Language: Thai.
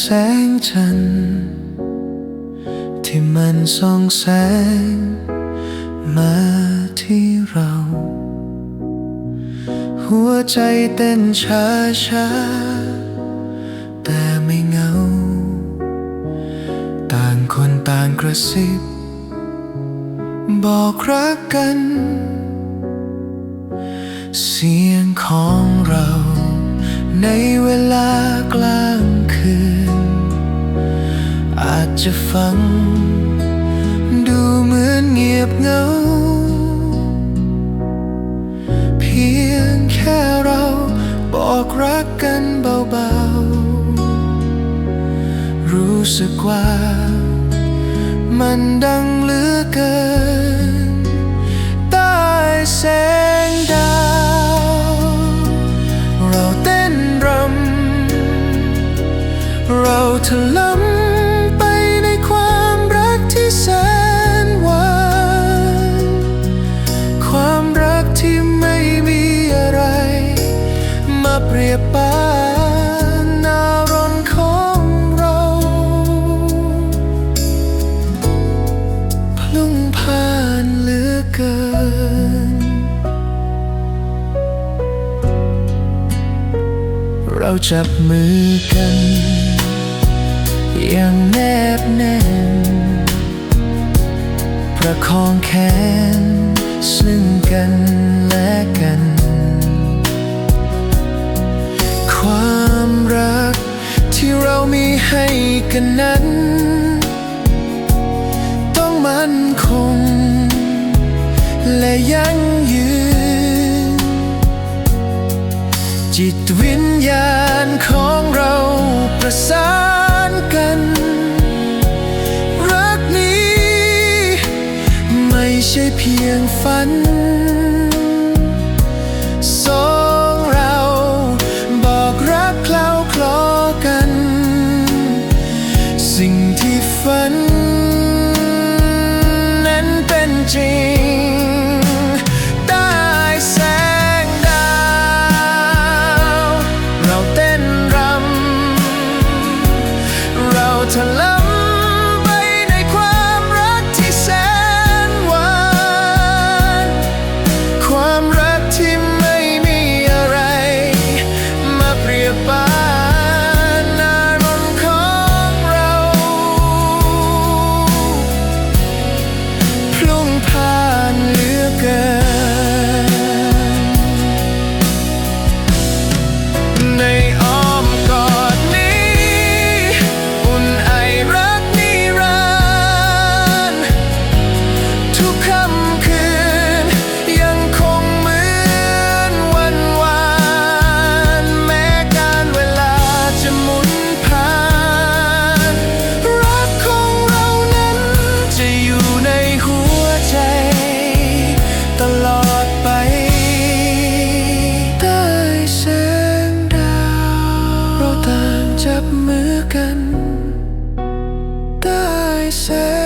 แสงจันทร์ที่มันส่องแสง มาที่เรา หัวใจเต้นช้าช้าแต่ไม่เหงา ต่างคนต่างกระซิบ บอกรักกัน เสียงของเราใน จะฟัง ดูเหมือนเงียบเงา เพียงแค่เราบอกรักกันเบาๆ รู้สึกว่า มันดังเหลือเกิน ใต้แสงดาว เราเต้นรำ เราถล เราจับมือกัน อย่างแนบแน่นประคองแขน มีให้กันนั้น ต้องมั่นคง และยั่งยืน จิตวิญญาณของเราประสานกัน รักนี้ ไม่ใช่เพียงฝัน myself